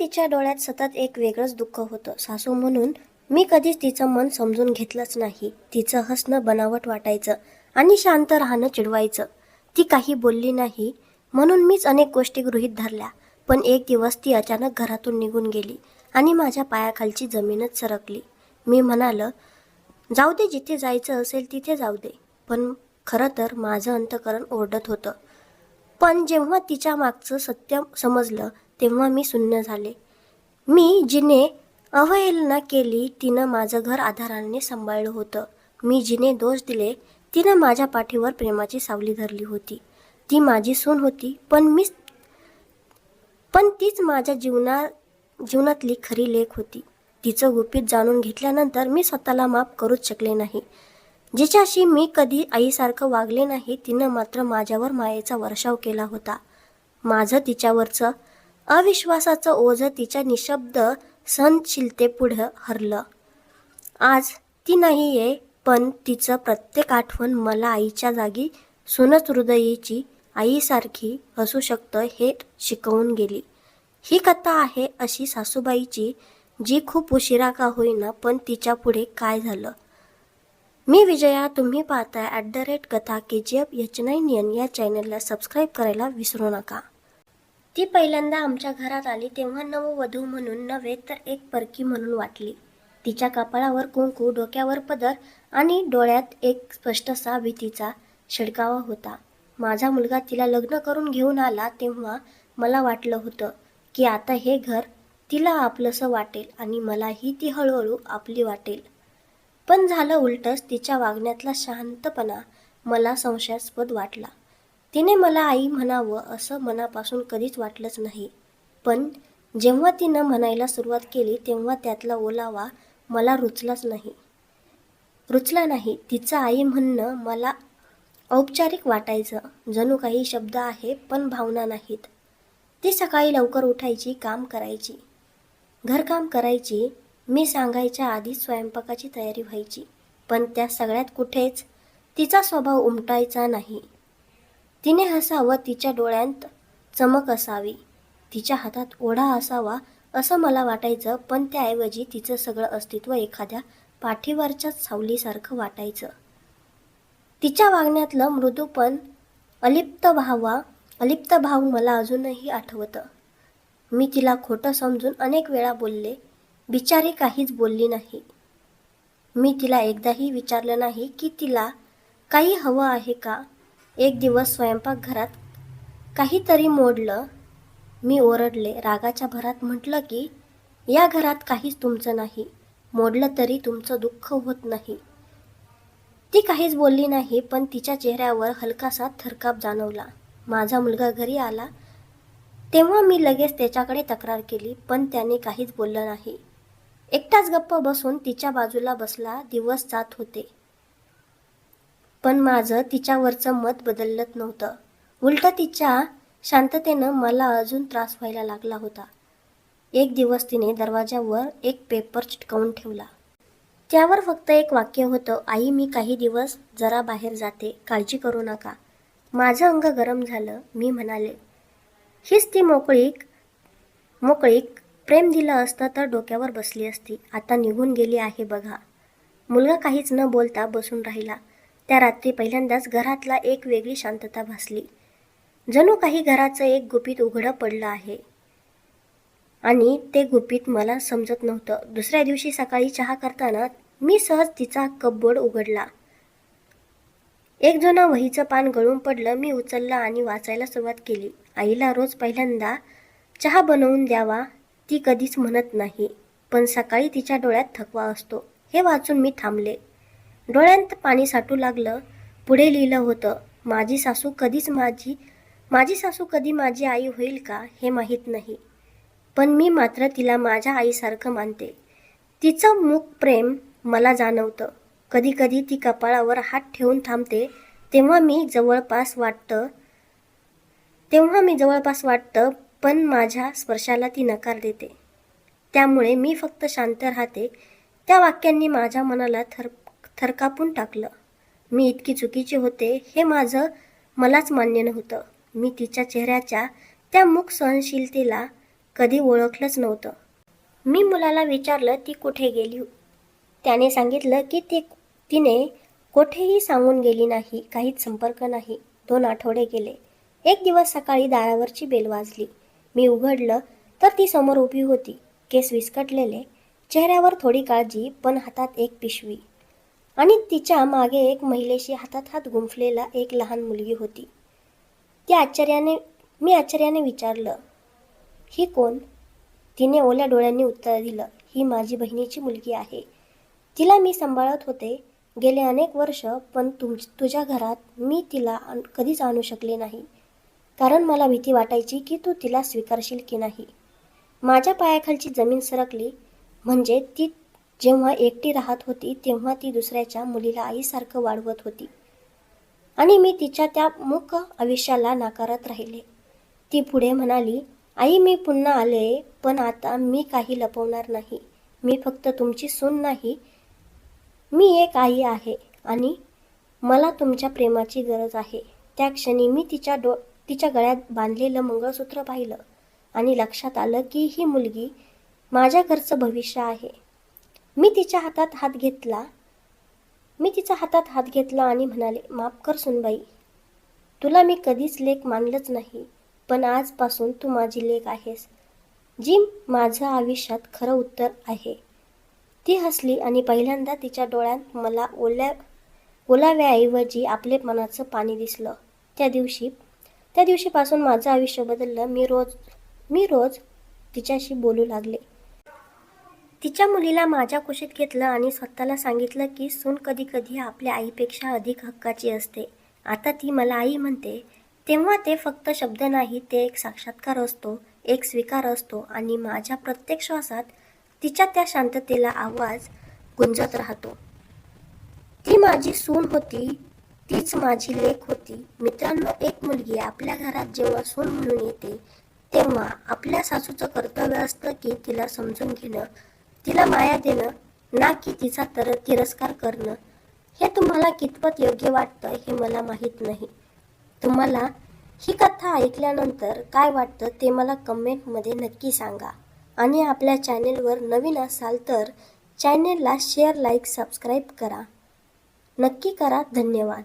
तिच्या डोळ्यात सतत एक वेगळंच दुःख होतं. सासू म्हणून मी कधीच तिचं मन समजून घेतलंच नाही. तिचं हसणं बनावट वाटायचं आणि शांत राहणं चिडवायचं. ती काही बोलली नाही म्हणून मीच अनेक गोष्टी गृहीत धरल्या. पण एक दिवस ती अचानक घरातून निघून गेली आणि माझ्या पायाखालची जमीनच सरकली. मी म्हणालं जाऊ दे जिथे जायचं असेल तिथे जाऊ दे. पण खरं तर माझं अंतकरण ओरडत होतं. पण जेव्हा तिच्या मागचं सत्य समजलं तेव्हा मी शून्य झाले. मी जिने अवहेलना केली तिनं माझं घर आधाराने सांभाळलं होतं. मी जिने दोष दिले तिनं माझ्या पाठीवर प्रेमाची सावली धरली होती. ती माझी सून होती पण मी पण तीच माझ्या जीवना जीवनातली खरी लेख होती. तिचं गुपित जाणून घेतल्यानंतर मी स्वतःला माफ करूच शकले नाही. जिच्याशी मी कधी आईसारखं वागले नाही तिनं मात्र माझ्यावर मायेचा वर्षाव केला होता. माझं तिच्यावरचं अविश्वासाचं ओझं तिच्या निशब्द सहनशीलतेपुढं हरलं. आज ती नाही आहे पण तिचं प्रत्येक आठवण मला आईच्या जागी सुनच हृदयीची आईसारखी असू शकतं हे शिकवून गेली. ही कथा आहे अशी सासूबाईची जी खूप उशिरा का होईना पण तिच्या पुढे काय झालं? मी विजया तुम्ही पाहताय ॲट द रेट कथा K G F H nine N या चॅनलला सबस्क्राईब करायला विसरू नका. ती पहिल्यांदा आमच्या घरात आली तेव्हा नववधू म्हणून नव्हे तर एक परकी म्हणून वाटली. तिच्या कपाळावर कुंकू डोक्यावर पदर आणि डोळ्यात एक स्पष्टसा भीतीचा शिडकावा होता. माझा मुलगा तिला लग्न करून घेऊन आला तेव्हा मला वाटलं होतं की आता हे घर तिला आपलंसं वाटेल आणि मलाही ती हळूहळू आपली वाटेल. पण झालं उलटच तिच्या वागण्यातला शांतपणा मला संशयास्पद वाटला. तिने मला आई म्हणावं असं मनापासून कधीच वाटलंच नाही. पण जेव्हा तिनं म्हणायला सुरुवात केली तेव्हा त्यातला ओलावा मला रुचलाच नाही. रुचला नाही. तिचं आई म्हणणं मला औपचारिक वाटायचं. जणू काही शब्द आहे पण भावना नाहीत. ती सकाळी लवकर उठायची काम करायची. घरकाम करायची. मी सांगायच्या आधीच स्वयंपाकाची तयारी व्हायची. पण त्या सगळ्यात कुठेच तिचा स्वभाव उमटायचा नाही. तिने हसावं तिच्या डोळ्यांत चमक असावी. तिच्या हातात ओढा असावा असं मला वाटायचं पण त्याऐवजी तिचं सगळं अस्तित्व एखाद्या पाठीवरच्याच सावलीसारखं वाटायचं. तिच्या वागण्यातलं मृदूपण अलिप्त भावा अलिप्त भाव मला अजूनही आठवतं. मी तिला खोटं समजून अनेक वेळा बोलले बिचारी काहीच बोलली नाही. मी तिला एकदाही विचारलं नाही की तिला काही हवं आहे का? एक दिवस स्वयंपाकघरात काहीतरी मोडलं. मी ओरडले. रागाच्या भरात म्हटलं की या घरात काहीच तुमचं नाही. मोडलं तरी तुमचं दुःख होत नाही. ती काहीच बोलली नाही पण तिच्या चेहऱ्यावर हलकासा थरकाप जाणवला. माझा मुलगा घरी आला. तेव्हा मी लगेच त्याच्याकडे तक्रार केली पण त्याने काहीच बोललं नाही. एकटाच गप्प बसून तिच्या बाजूला बसला. दिवस जात होते. पण माझं तिच्यावरचं मत बदलत नव्हतं. उलट तिच्या शांततेनं मला अजून त्रास व्हायला लागला होता. एक दिवस तिने दरवाजावर एक पेपर चिटकवून ठेवला. त्यावर फक्त एक वाक्य होतं आई मी काही दिवस जरा बाहेर जाते काळजी करू नका. माझं अंग गरम झालं मी म्हणाले. हीच ती मोकळीक मोकळीक प्रेम दिलं असतं तर डोक्यावर बसली असती. आता निघून गेली आहे बघा. मुलगा काहीच न बोलता बसून राहिला. त्या रात्री पहिल्यांदाच घरातला एक वेगळी शांतता भासली. जणू काही घराचं एक गुपित उघडं पडलं आहे. आणि ते गुपित मला समजत नव्हतं. दुसऱ्या दिवशी सकाळी चहा करताना मी सहज तिचा कपबोर्ड उघडला. एक जुना वहीचं पान गळून पडलं मी उचललं आणि वाचायला सुरुवात केली. आईला रोज पहिल्यांदा चहा बनवून द्यावा ती कधीच म्हणत नाही पण सकाळी तिच्या डोळ्यात थकवा असतो. हे वाचून मी थांबले. डोळ्यांत पाणी साठू लागलं पुढे लिहिलं होतं माझी सासू कधीच माझी माझी सासू कधी माझी आई होईल का हे माहीत नाही. पण मी मात्र तिला माझ्या आईसारखं मानते. तिचं मूक प्रेम मला जाणवतं. कधीकधी ती कपाळावर हात ठेवून थांबते तेव्हा मी जवळपास वाटतं तेव्हा मी जवळपास वाटतं पण माझ्या स्पर्शाला ती नकार देते. त्यामुळे मी फक्त शांत राहते. त्या वाक्यांनी माझ्या मनाला थर थरकापून टाकलं. मी इतकी चुकीची होते हे माझं मलाच मान्य नव्हतं. मी तिच्या चेहऱ्याच्या त्या मुख सहनशीलतेला कधी ओळखलंच नव्हतं. मी मुलाला विचारलं ती कुठे गेली? त्याने सांगितलं की ती तिने कोठेही सांगून गेली नाही काहीच संपर्क नाही. दोन आठवडे गेले. एक दिवस सकाळी दारावरची बेल वाजली. मी उघडलं तर ती समोर उभी होती. केस विस्कटलेले. चेहऱ्यावर थोडी काळजी पण हातात एक पिशवी. आणि तिच्यामागे एक महिलेशी हातात हात गुंफलेला एक लहान मुलगी होती. ती आश्चर्याने मी आश्चर्याने विचारलं ही कोण? तिने ओल्या डोळ्यांनी उत्तर दिलं ही माझी बहिणीची मुलगी आहे. तिला मी सांभाळत होते गेले अनेक वर्ष पण तुम तुझ्या घरात मी तिला आण- कधीच आणू शकले नाही. कारण मला भीती वाटायची की तू तिला स्वीकारशील की नाही. माझ्या पायाखालची जमीन सरकली म्हणजे ती जेव्हा एकटी राहत होती तेव्हा ती दुसऱ्याच्या मुलीला आईसारखं वाढवत होती. आणि मी तिच्या त्या मूक आयुष्याला नाकारत राहिले. ती पुढे म्हणाली आई मी पुन्हा आले पण आता मी काही लपवणार नाही. मी फक्त तुमची सून नाही. मी एक आई आहे आणि मला तुमच्या प्रेमाची गरज आहे. त्या क्षणी मी तिच्या डो तिच्या गळ्यात बांधलेलं मंगळसूत्र पाहिलं आणि लक्षात आलं की ही मुलगी माझ्या घरचं भविष्य आहे. मी तिच्या हातात हात घेतला. मी तिच्या हातात हात घेतला आणि म्हणाले माफ कर सुनबाई. तुला मी कधीच लेख मानलंच नाही पण आजपासून तू माझी लेख आहेस जी माझं आयुष्यात खरं उत्तर आहे ती हसली आणि पहिल्यांदा तिच्या डोळ्यात मला ओल्या ओलाव्याऐवजी आपले मनाचं पाणी दिसलं. त्या दिवशी त्या दिवशीपासून माझं आयुष्य बदललं. मी रोज मी रोज तिच्याशी बोलू लागले. तिच्या मुलीला माझ्या कुशीत घेतलं आणि स्वतःला सांगितलं की सून कधी कधी आपल्या आईपेक्षा अधिक हक्काची असते. आता ती मला आई म्हणते. तेव्हा ते फक्त शब्द नाही ते एक साक्षात्कार असतो एक स्वीकार असतो आणि माझ्या प्रत्येक श्वासात तिच्या त्या शांततेला आवाज गुंजत राहतो. ती माझी सून होती तीच माझी लेख होती. मित्रांनो एक मुलगी आपल्या घरात जेव्हा सून म्हणून येते तेव्हा आपल्या सासूचं कर्तव्य असतं की तिला समजून घेणं. तिला माया देणं ना की तिचा तर तिरस्कार करणं हे तुम्हाला कितपत योग्य वाटतं हे मला माहीत नाही. तुम्हाला ही कथा ऐकल्यानंतर काय वाटतं ते मला कमेंटमध्ये नक्की सांगा. आणि आपल्या चॅनेलवर नवीन असाल तर चॅनेलला शेअर लाईक सबस्क्राईब करा. नक्की करा. धन्यवाद.